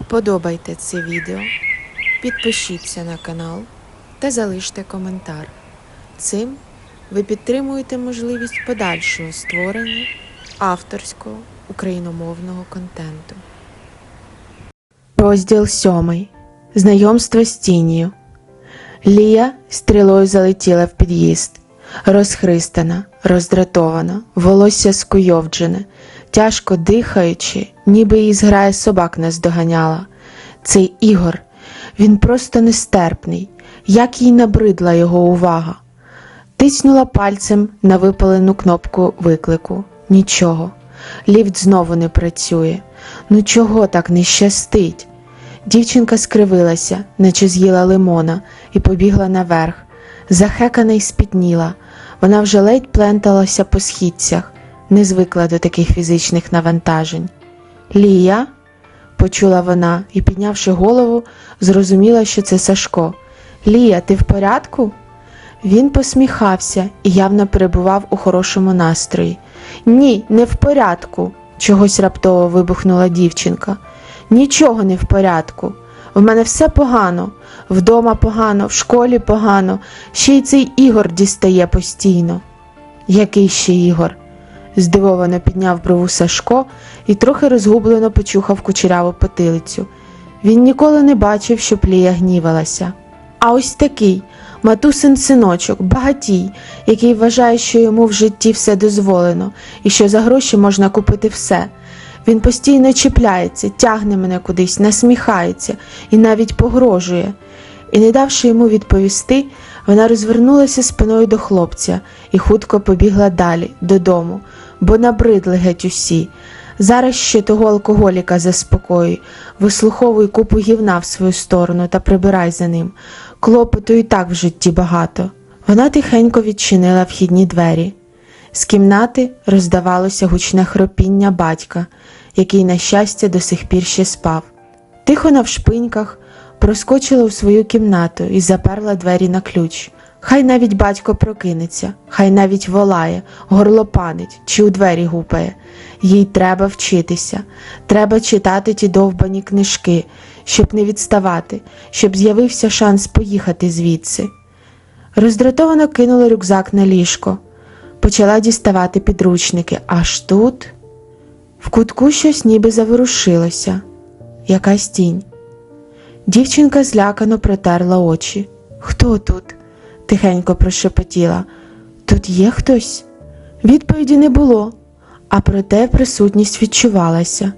Вподобайте це відео, підпишіться на канал та залиште коментар. Цим ви підтримуєте можливість подальшого створення авторського україномовного контенту. Розділ сьомий. Знайомство з тінію. Лія стрілою залетіла в під'їзд. Розхристана, роздратована, волосся скуйовджене, тяжко дихаючи, ніби її зграя собак наздоганяла. Цей Ігор, він просто нестерпний, як їй набридла його увага. Тиснула пальцем на випалену кнопку виклику. Нічого. Ліфт знову не працює. Ну чого так не щастить? Дівчинка скривилася, наче з'їла лимона, і побігла наверх. Захекана й спітніла. Вона вже ледь пленталася по східцях, не звикла до таких фізичних навантажень. Лія, почула вона і, піднявши голову, зрозуміла, що це Сашко. Лія, ти в порядку? Він посміхався і явно перебував у хорошому настрої. Ні, не в порядку, чогось раптово вибухнула дівчинка. Нічого не в порядку. В мене все погано, вдома погано, в школі погано, ще й цей Ігор дістає постійно. Який ще Ігор? Здивовано підняв брову Сашко і трохи розгублено почухав кучеряву потилицю. Він ніколи не бачив, щоб Лія гнівалася. А ось такий матусин синочок, багатій, який вважає, що йому в житті все дозволено і що за гроші можна купити все. Він постійно чіпляється, тягне мене кудись, насміхається і навіть погрожує. І, не давши йому відповісти, вона розвернулася спиною до хлопця і хутко побігла далі, додому, бо набридли геть усі. Зараз ще того алкоголіка заспокоюй, вислуховуй купу гівна в свою сторону та прибирай за ним. Клопоту і так в житті багато. Вона тихенько відчинила вхідні двері. З кімнати роздавалося гучне хропіння батька, який, на щастя, до сих пір ще спав. Тихо навшпиньках проскочила у свою кімнату і заперла двері на ключ. Хай навіть батько прокинеться, хай навіть волає, горлопанить чи у двері гупає. Їй треба вчитися, треба читати ті довбані книжки, щоб не відставати, щоб з'явився шанс поїхати звідси. Роздратовано кинула рюкзак на ліжко, почала діставати підручники, аж тут в кутку щось ніби заворушилося, якась тінь. Дівчинка злякано протерла очі. Хто тут? тихенько прошепотіла. Тут є хтось? Відповіді не було, а проте присутність відчувалася.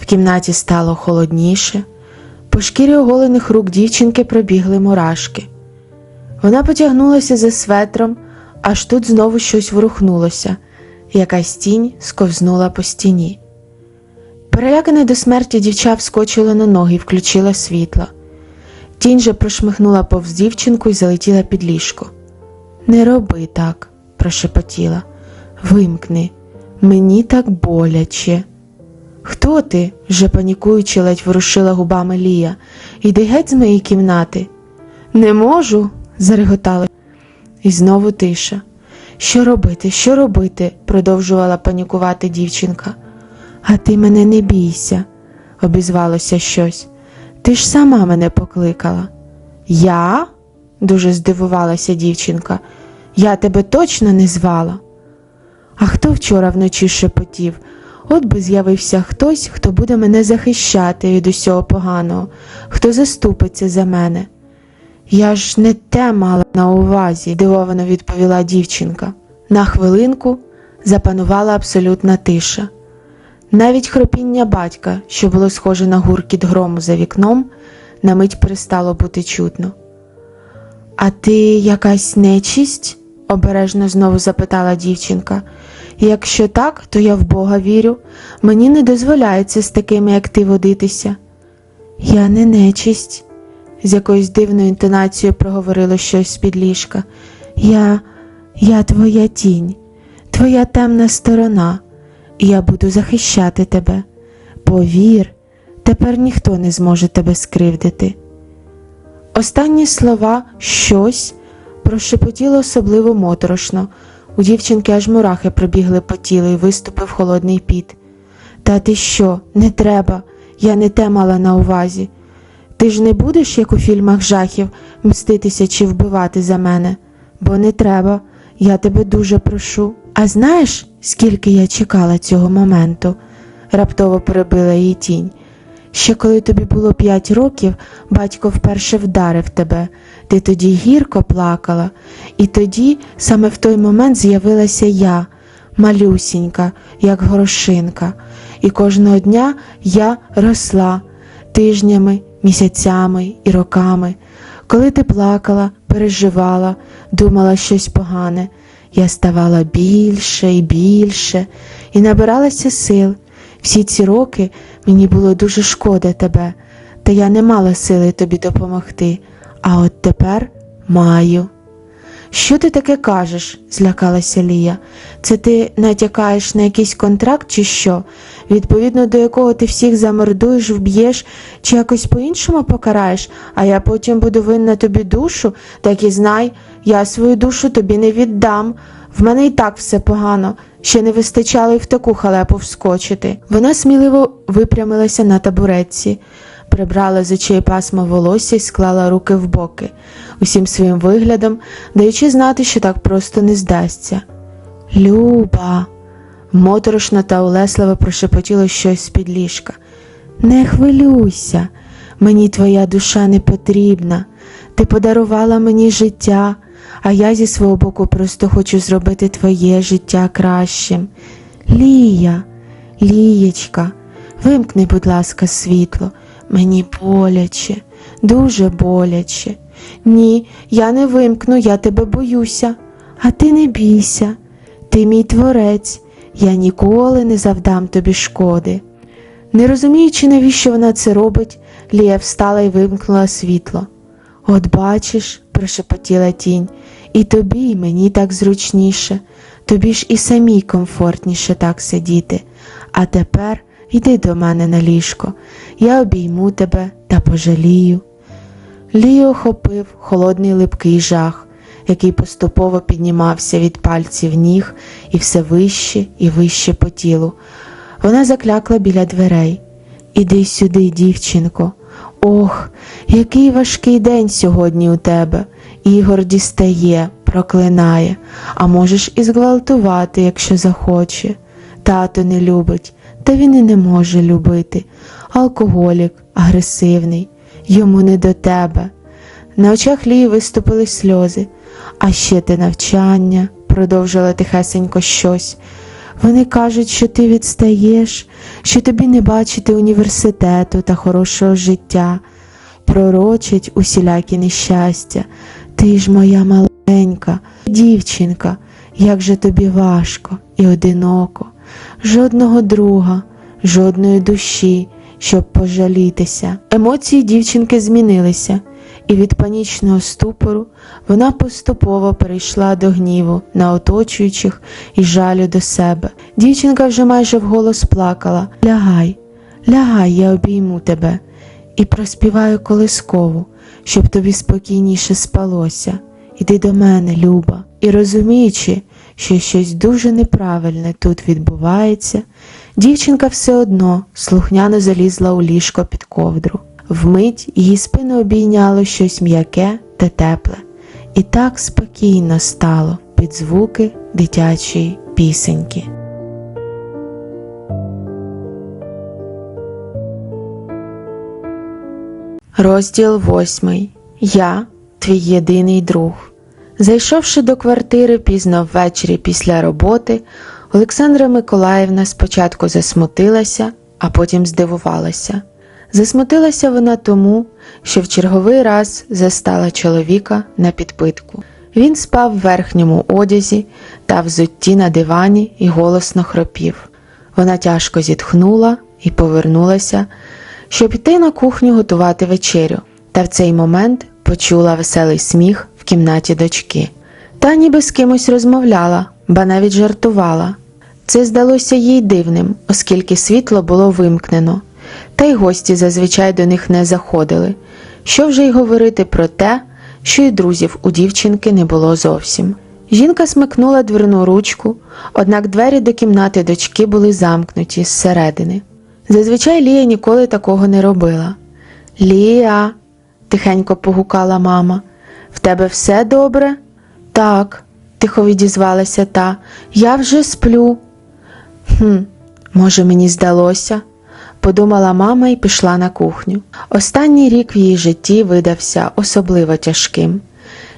В кімнаті стало холодніше, по шкірі оголених рук дівчинки пробігли мурашки. Вона потягнулася за светром, аж тут знову щось ворухнулося, якась тінь сковзнула по стіні. Перелякане до смерті дівча вскочила на ноги і включила світло. Тінь же прошмихнула повз дівчинку і залетіла під ліжко. Не роби так, прошепотіла. Вимкни, мені так боляче. Хто ти? вже панікуючи, ледь ворушила губами Лія. Іди геть з моєї кімнати. Не можу, зареготала. І знову тиша. Що робити, що робити? продовжувала панікувати дівчинка. А ти мене не бійся, обізвалося щось. Ти ж сама мене покликала. Я? дуже здивувалася дівчинка. Я тебе точно не звала. А хто вчора вночі шепотів? От би з'явився хтось, хто буде мене захищати від усього поганого, хто заступиться за мене. Я ж не те мала на увазі, дивовано відповіла дівчинка. На хвилинку запанувала абсолютна тиша. Навіть хропіння батька, що було схоже на гуркіт грому за вікном, на мить перестало бути чутно. А ти якась нечість? обережно знову запитала дівчинка. Якщо так, то я в Бога вірю. Мені не дозволяється з такими, як ти, водитися. Я не нечість, з якоюсь дивною інтонацією проговорило щось з-під ліжка. Я, я твоя тінь, твоя темна сторона і я буду захищати тебе. Повір, тепер ніхто не зможе тебе скривдити. Останні слова щось прошепотіло особливо моторошно. У дівчинки аж мурахи пробігли по тілу і виступив холодний піт. Та ти що, не треба, я не те мала на увазі. Ти ж не будеш, як у фільмах жахів, мститися чи вбивати за мене, бо не треба, я тебе дуже прошу. А знаєш, скільки я чекала цього моменту? раптово перебила її тінь. Ще коли тобі було п'ять років, батько вперше вдарив тебе, ти тоді гірко плакала, і тоді саме в той момент з'явилася я, малюсінька, як горошинка, і кожного дня я росла тижнями, місяцями і роками. Коли ти плакала, переживала, думала щось погане, я ставала більше і більше і набиралася сил. Всі ці роки мені було дуже шкода тебе, та я не мала сили тобі допомогти, а от тепер маю. Що ти таке кажеш? злякалася Лія. Це ти натякаєш на якийсь контракт чи що, відповідно до якого ти всіх замордуєш, вб'єш чи якось по-іншому покараєш, а я потім буду винна тобі душу, так і знай, я свою душу тобі не віддам. В мене і так все погано, ще не вистачало й в таку халепу вскочити. Вона сміливо випрямилася на табуретці, прибрала з очей пасмо волосся і склала руки в боки, усім своїм виглядом, даючи знати, що так просто не здасться. Люба, моторошно та улесливо прошепотіло щось з-під ліжка. Не хвилюйся, мені твоя душа не потрібна. Ти подарувала мені життя, а я зі свого боку просто хочу зробити твоє життя кращим. Лія, Лієчка, вимкни, будь ласка, світло. Мені боляче, дуже боляче. Ні, я не вимкну, я тебе боюся. А ти не бійся. Ти мій творець, я ніколи не завдам тобі шкоди. Не розуміючи, навіщо вона це робить, Лія встала і вимкнула світло. От бачиш, прошепотіла тінь, і тобі, і мені так зручніше, тобі ж і самій комфортніше так сидіти. А тепер йди до мене на ліжко, я обійму тебе та пожалію. Лію охопив холодний липкий жах, який поступово піднімався від пальців ніг і все вище і вище по тілу. Вона заклякла біля дверей. Іди сюди, дівчинко. Ох, який важкий день сьогодні у тебе. Ігор дістає, проклинає, а можеш і зґвалтувати, якщо захоче. Тато не любить, та він і не може любити. Алкоголік, агресивний, йому не до тебе. На очах Лії виступили сльози. А ще те навчання, продовжила тихесенько щось. Вони кажуть, що ти відстаєш, що тобі не бачити університету та хорошого життя, пророчать усілякі нещастя. Ти ж моя маленька, дівчинка, як же тобі важко і одиноко, жодного друга, жодної душі, щоб пожалітися. Емоції дівчинки змінилися, і від панічного ступору вона поступово перейшла до гніву на оточуючих і жалю до себе. Дівчинка вже майже вголос плакала Лягай, лягай, я обійму тебе і проспіваю колискову, щоб тобі спокійніше спалося. Іди до мене, Люба, і розуміючи, що щось дуже неправильне тут відбувається, дівчинка все одно слухняно залізла у ліжко під ковдру. Вмить її спину обійняло щось м'яке та тепле, і так спокійно стало під звуки дитячої пісеньки. Розділ восьмий. Я твій єдиний друг. Зайшовши до квартири пізно ввечері після роботи, Олександра Миколаївна спочатку засмутилася, а потім здивувалася. Засмутилася вона тому, що в черговий раз застала чоловіка на підпитку. Він спав в верхньому одязі та взутті на дивані і голосно хропів. Вона тяжко зітхнула і повернулася, щоб йти на кухню готувати вечерю, та в цей момент почула веселий сміх в кімнаті дочки. Та ніби з кимось розмовляла, ба навіть жартувала. Це здалося їй дивним, оскільки світло було вимкнено, та й гості зазвичай до них не заходили. Що вже й говорити про те, що й друзів у дівчинки не було зовсім. Жінка смикнула дверну ручку, однак двері до кімнати дочки були замкнуті зсередини. Зазвичай Лія ніколи такого не робила. Лія, тихенько погукала мама, в тебе все добре? Так, тихо відізвалася та. Я вже сплю. Хм, може, мені здалося, подумала мама і пішла на кухню. Останній рік в її житті видався особливо тяжким.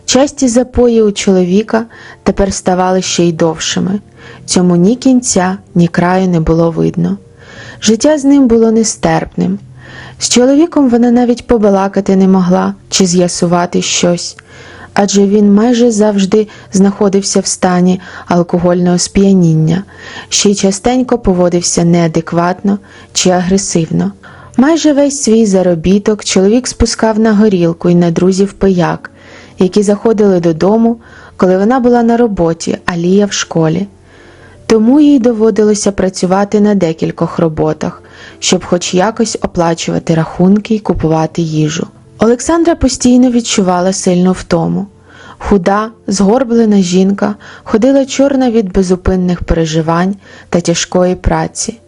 Часті запої у чоловіка тепер ставали ще й довшими. Цьому ні кінця, ні краю не було видно. Життя з ним було нестерпним. З чоловіком вона навіть побалакати не могла чи з'ясувати щось, адже він майже завжди знаходився в стані алкогольного сп'яніння, ще й частенько поводився неадекватно чи агресивно. Майже весь свій заробіток чоловік спускав на горілку і на друзів пияк, які заходили додому, коли вона була на роботі, а Лія в школі. Тому їй доводилося працювати на декількох роботах, щоб хоч якось оплачувати рахунки і купувати їжу. Олександра постійно відчувала сильну втому. Худа, згорблена жінка, ходила чорна від безупинних переживань та тяжкої праці.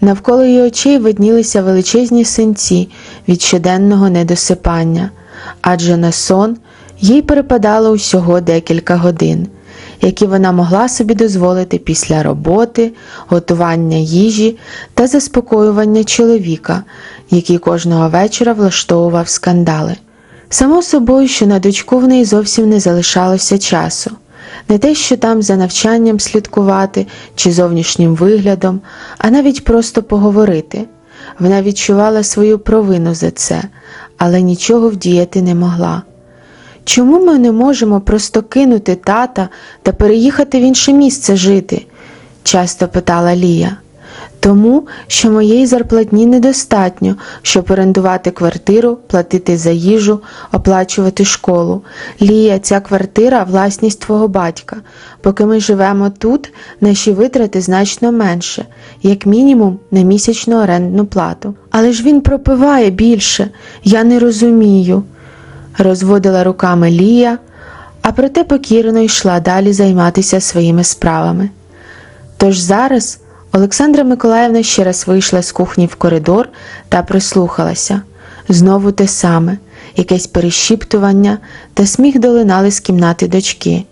Навколо її очей виднілися величезні синці від щоденного недосипання, адже на сон їй перепадало усього декілька годин, які вона могла собі дозволити після роботи, готування їжі та заспокоювання чоловіка, який кожного вечора влаштовував скандали. Само собою, що на дочку в неї зовсім не залишалося часу. Не те, що там за навчанням слідкувати чи зовнішнім виглядом, а навіть просто поговорити. Вона відчувала свою провину за це, але нічого вдіяти не могла. Чому ми не можемо просто кинути тата та переїхати в інше місце жити? часто питала Лія. Тому, що моєї зарплатні недостатньо, щоб орендувати квартиру, платити за їжу, оплачувати школу. Лія, ця квартира власність твого батька. Поки ми живемо тут, наші витрати значно менше, як мінімум на місячну орендну плату. Але ж він пропиває більше, я не розумію, розводила руками Лія, а проте покірно йшла далі займатися своїми справами. Тож зараз Олександра Миколаївна ще раз вийшла з кухні в коридор та прислухалася. Знову те саме, якесь перешіптування та сміх долинали з кімнати дочки.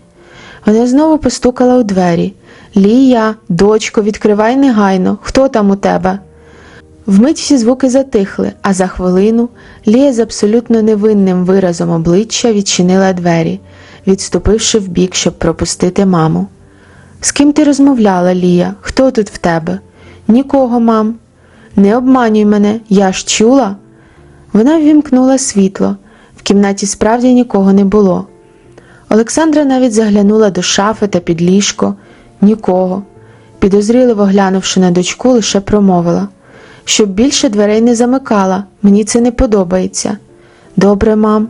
Вона знову постукала у двері. Лія, дочко, відкривай негайно, хто там у тебе? Вмить всі звуки затихли, а за хвилину Лія з абсолютно невинним виразом обличчя відчинила двері, відступивши вбік, щоб пропустити маму. З ким ти розмовляла, Лія? Хто тут в тебе? Нікого, мам. Не обманюй мене, я ж чула. Вона ввімкнула світло. В кімнаті справді нікого не було. Олександра навіть заглянула до шафи та під ліжко. Нікого. Підозріливо глянувши на дочку, лише промовила щоб більше дверей не замикала, мені це не подобається. Добре, мам,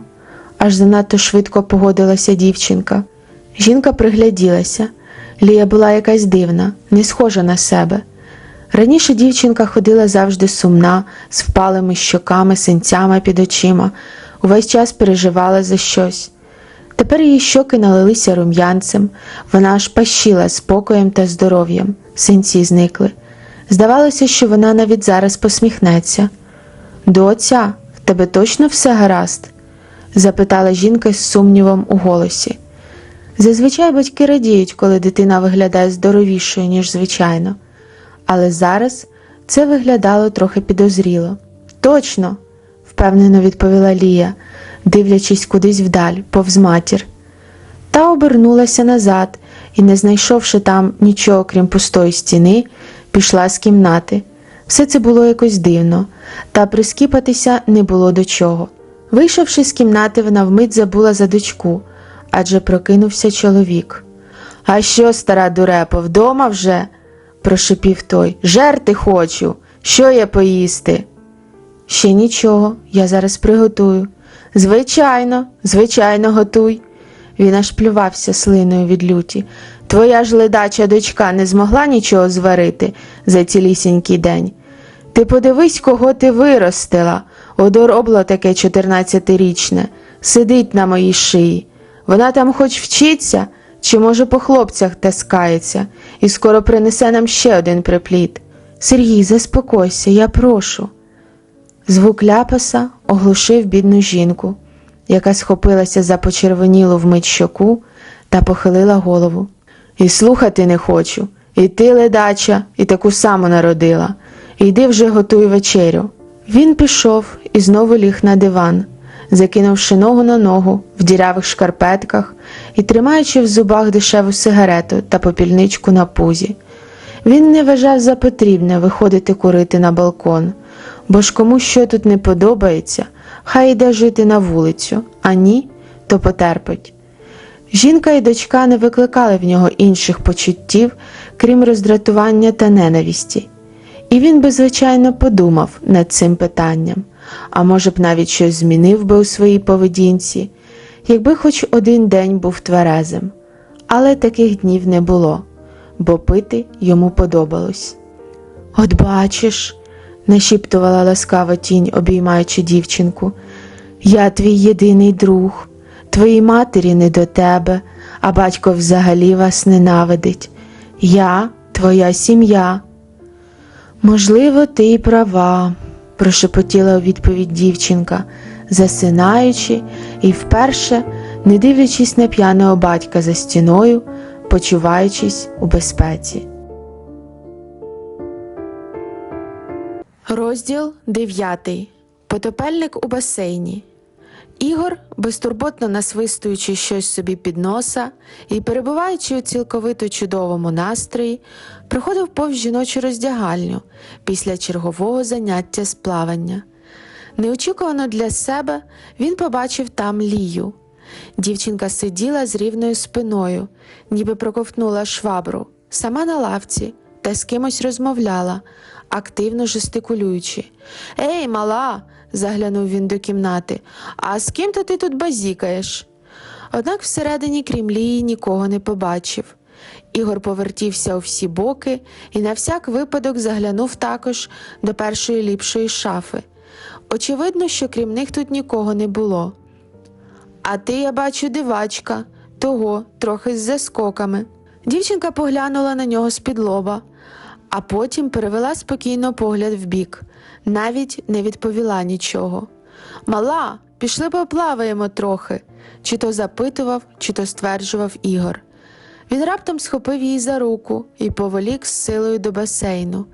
аж занадто швидко погодилася дівчинка. Жінка пригляділася. Лія була якась дивна, не схожа на себе. Раніше дівчинка ходила завжди сумна, з впалими щоками, синцями під очима, увесь час переживала за щось. Тепер її щоки налилися рум'янцем, вона аж пащила спокоєм та здоров'ям, синці зникли. Здавалося, що вона навіть зараз посміхнеться. Доця, в тебе точно все гаразд? запитала жінка з сумнівом у голосі. Зазвичай батьки радіють, коли дитина виглядає здоровішою, ніж звичайно, але зараз це виглядало трохи підозріло. Точно, впевнено відповіла Лія, дивлячись кудись вдаль, повз матір. Та обернулася назад і, не знайшовши там нічого крім пустої стіни, пішла з кімнати. Все це було якось дивно, та прискіпатися не було до чого. Вийшовши з кімнати, вона вмить забула за дочку, адже прокинувся чоловік. А що, стара дурепо, вдома вже? прошипів той. Жерти хочу. Що є поїсти? Ще нічого, я зараз приготую. Звичайно, звичайно, готуй. Він аж плювався слиною від люті. Твоя ж ледача дочка не змогла нічого зварити за цілісінький день. Ти подивись, кого ти виростила. Одоробло таке чотирнадцятирічне, сидить на моїй шиї. Вона там хоч вчиться, чи, може, по хлопцях таскається, і скоро принесе нам ще один припліт. Сергій, заспокойся, я прошу. Звук ляпаса оглушив бідну жінку, яка схопилася за почервонілу вмить щоку та похилила голову. І слухати не хочу. І ти, ледача, і таку саму народила. Йди вже готуй вечерю. Він пішов і знову ліг на диван, закинувши ногу на ногу в дірявих шкарпетках і тримаючи в зубах дешеву сигарету та попільничку на пузі. Він не вважав за потрібне виходити курити на балкон, бо ж кому що тут не подобається, хай йде жити на вулицю, а ні, то потерпить. Жінка і дочка не викликали в нього інших почуттів, крім роздратування та ненависті. І він би, звичайно, подумав над цим питанням, а може б навіть щось змінив би у своїй поведінці, якби хоч один день був тверезим. Але таких днів не було, бо пити йому подобалось. От бачиш, нашіптувала ласкава тінь, обіймаючи дівчинку, я твій єдиний друг, твоїй матері не до тебе, а батько взагалі вас ненавидить. Я твоя сім'я. Можливо, ти й права, прошепотіла у відповідь дівчинка, засинаючи і вперше, не дивлячись на п'яного батька за стіною, почуваючись у безпеці. Розділ 9. Потопельник у басейні. Ігор, безтурботно насвистуючи щось собі під носа і перебуваючи у цілковито чудовому настрої, проходив повз жіночу роздягальню після чергового заняття з плавання. Неочікувано для себе він побачив там Лію. Дівчинка сиділа з рівною спиною, ніби проковтнула швабру, сама на лавці та з кимось розмовляла, активно жестикулюючи. Ей, мала! заглянув він до кімнати. А з ким то ти тут базікаєш? Однак всередині крім Лії нікого не побачив. Ігор повертівся у всі боки і на всяк випадок заглянув також до першої ліпшої шафи. Очевидно, що крім них тут нікого не було. А ти, я бачу, дивачка, того, трохи з заскоками. Дівчинка поглянула на нього з-під лоба, а потім перевела спокійно погляд вбік, навіть не відповіла нічого. Мала, пішли поплаваємо трохи, чи то запитував, чи то стверджував Ігор. Він раптом схопив її за руку і поволік з силою до басейну.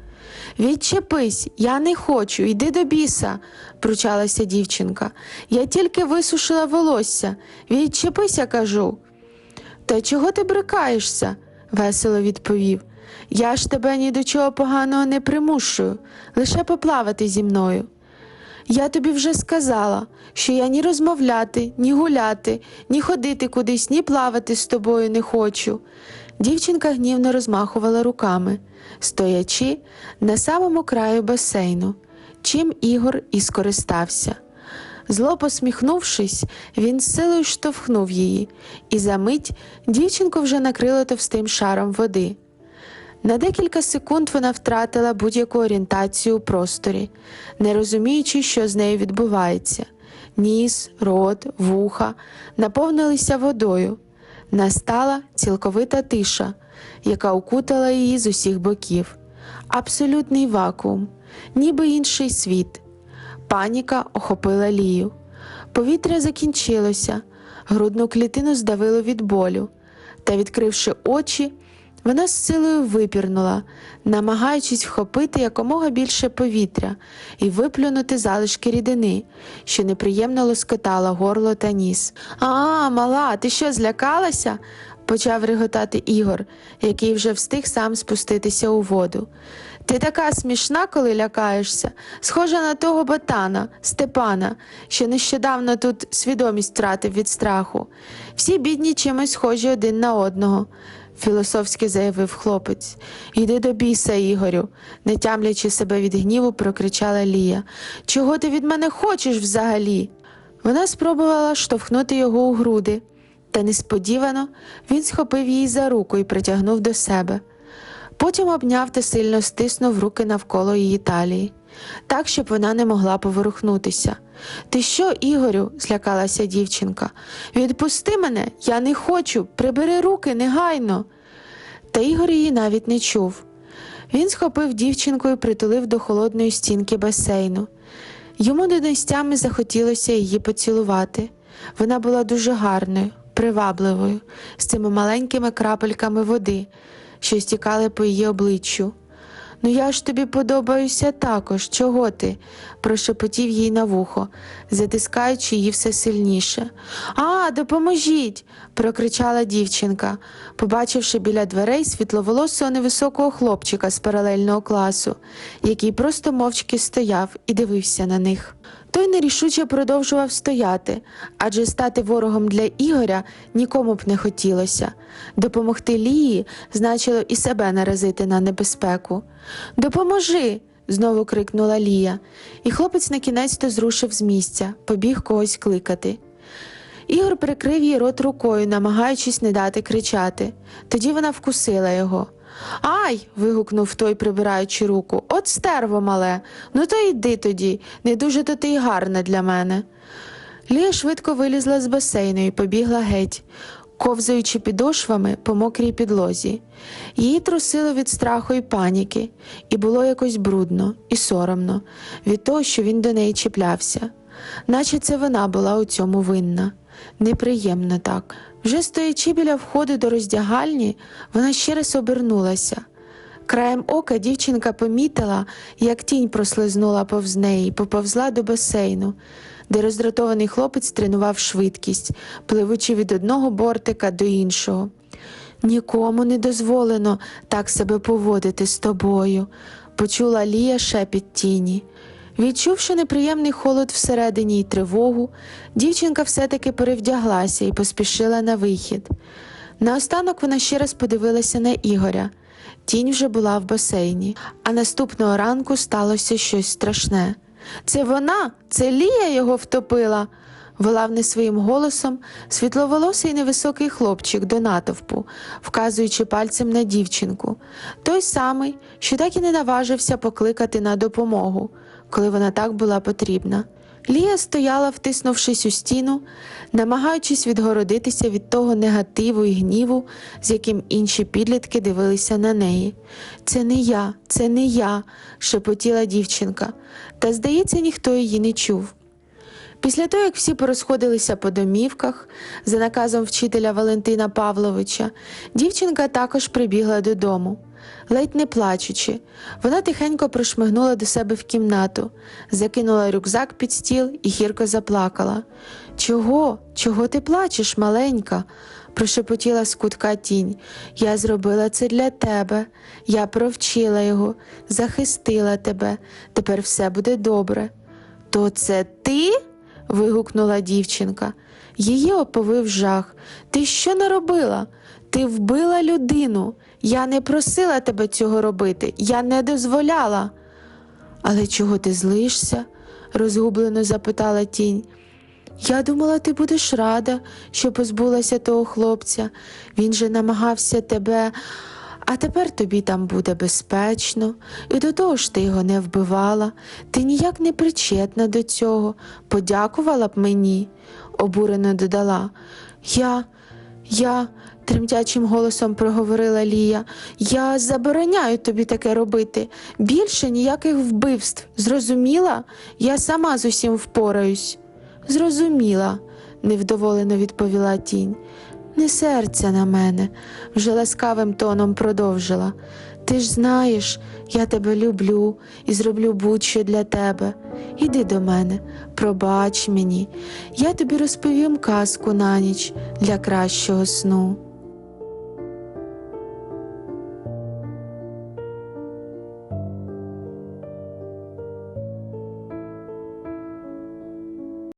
Відчепись, я не хочу, йди до біса, пручалася дівчинка. Я тільки висушила волосся. Відчепися, кажу. Та чого ти брикаєшся? весело відповів. Я ж тебе ні до чого поганого не примушую, лише поплавати зі мною. Я тобі вже сказала, що я ні розмовляти, ні гуляти, ні ходити кудись, ні плавати з тобою не хочу. Дівчинка гнівно розмахувала руками, стоячи на самому краю басейну, чим Ігор і скористався. Зло посміхнувшись, він силою штовхнув її, і за мить дівчинку вже накрило товстим шаром води. На декілька секунд вона втратила будь-яку орієнтацію у просторі, не розуміючи, що з нею відбувається. Ніс, рот, вуха наповнилися водою. Настала цілковита тиша, яка укутала її з усіх боків. Абсолютний вакуум, ніби інший світ. Паніка охопила лію. Повітря закінчилося, грудну клітину здавило від болю, та, відкривши очі, вона з силою випірнула, намагаючись вхопити якомога більше повітря і виплюнути залишки рідини, що неприємно лоскотала горло та ніс. А, мала, ти що, злякалася? почав реготати Ігор, який вже встиг сам спуститися у воду. Ти така смішна, коли лякаєшся, схожа на того ботана, Степана, що нещодавно тут свідомість втратив від страху. Всі бідні чимось схожі один на одного філософськи заявив хлопець. Йди до біса, Ігорю, не тямлячи себе від гніву, прокричала Лія. Чого ти від мене хочеш взагалі? Вона спробувала штовхнути його у груди, та несподівано він схопив її за руку і притягнув до себе. Потім обняв та сильно стиснув руки навколо її талії, так, щоб вона не могла поворухнутися. Ти що, Ігорю? злякалася дівчинка. Відпусти мене, я не хочу, прибери руки негайно. Та Ігор її навіть не чув. Він схопив дівчинку і притулив до холодної стінки басейну. Йому до нестями захотілося її поцілувати. Вона була дуже гарною, привабливою, з цими маленькими крапельками води, що стікали по її обличчю. Ну я ж тобі подобаюся також, чого ти? прошепотів їй на вухо, затискаючи її все сильніше. А, допоможіть. прокричала дівчинка, побачивши біля дверей світловолосого невисокого хлопчика з паралельного класу, який просто мовчки стояв і дивився на них. Той нерішуче продовжував стояти, адже стати ворогом для Ігоря нікому б не хотілося. Допомогти Лії значило і себе наразити на небезпеку. Допоможи. знову крикнула Лія, і хлопець на кінець то зрушив з місця, побіг когось кликати. Ігор прикрив їй рот рукою, намагаючись не дати кричати. Тоді вона вкусила його. Ай. вигукнув той, прибираючи руку. От стерво мале. Ну то йди тоді, не дуже то ти й гарна для мене. Лія швидко вилізла з басейну і побігла геть, ковзаючи підошвами по мокрій підлозі. Її трусило від страху і паніки, і було якось брудно і соромно від того, що він до неї чіплявся, наче це вона була у цьому винна. Неприємно так. Вже стоячи біля входу до роздягальні, вона ще раз обернулася. Краєм ока дівчинка помітила, як тінь прослизнула повз неї поповзла до басейну, де роздратований хлопець тренував швидкість, пливучи від одного бортика до іншого. Нікому не дозволено так себе поводити з тобою, почула Лія шепіт тіні. Відчувши неприємний холод всередині й тривогу, дівчинка все-таки перевдяглася і поспішила на вихід. Наостанок вона ще раз подивилася на Ігоря. Тінь вже була в басейні, а наступного ранку сталося щось страшне. Це вона, це Лія його втопила. Волав не своїм голосом світловолосий невисокий хлопчик до натовпу, вказуючи пальцем на дівчинку, той самий, що так і не наважився покликати на допомогу, коли вона так була потрібна. Лія стояла, втиснувшись у стіну, намагаючись відгородитися від того негативу і гніву, з яким інші підлітки дивилися на неї. Це не я, це не я, шепотіла дівчинка, та, здається, ніхто її не чув. Після того, як всі порозходилися по домівках за наказом вчителя Валентина Павловича, дівчинка також прибігла додому. Ледь не плачучи, вона тихенько прошмигнула до себе в кімнату, закинула рюкзак під стіл і гірко заплакала. Чого? Чого ти плачеш, маленька? прошепотіла з кутка тінь. Я зробила це для тебе. Я провчила його, захистила тебе. Тепер все буде добре. То це ти? вигукнула дівчинка. Її оповив жах. Ти що наробила? Ти вбила людину. Я не просила тебе цього робити, я не дозволяла. Але чого ти злишся? розгублено запитала тінь. Я думала, ти будеш рада, що позбулася того хлопця. Він же намагався тебе, а тепер тобі там буде безпечно, і до того ж ти його не вбивала, ти ніяк не причетна до цього, подякувала б мені, обурено додала. Я, я, тремтячим голосом проговорила Лія, я забороняю тобі таке робити. Більше ніяких вбивств. Зрозуміла? Я сама з усім впораюсь. Зрозуміла, невдоволено відповіла тінь. Не серця на мене, вже ласкавим тоном продовжила. Ти ж знаєш, я тебе люблю і зроблю будь-що для тебе. Іди до мене, пробач мені, я тобі розповім казку на ніч для кращого сну.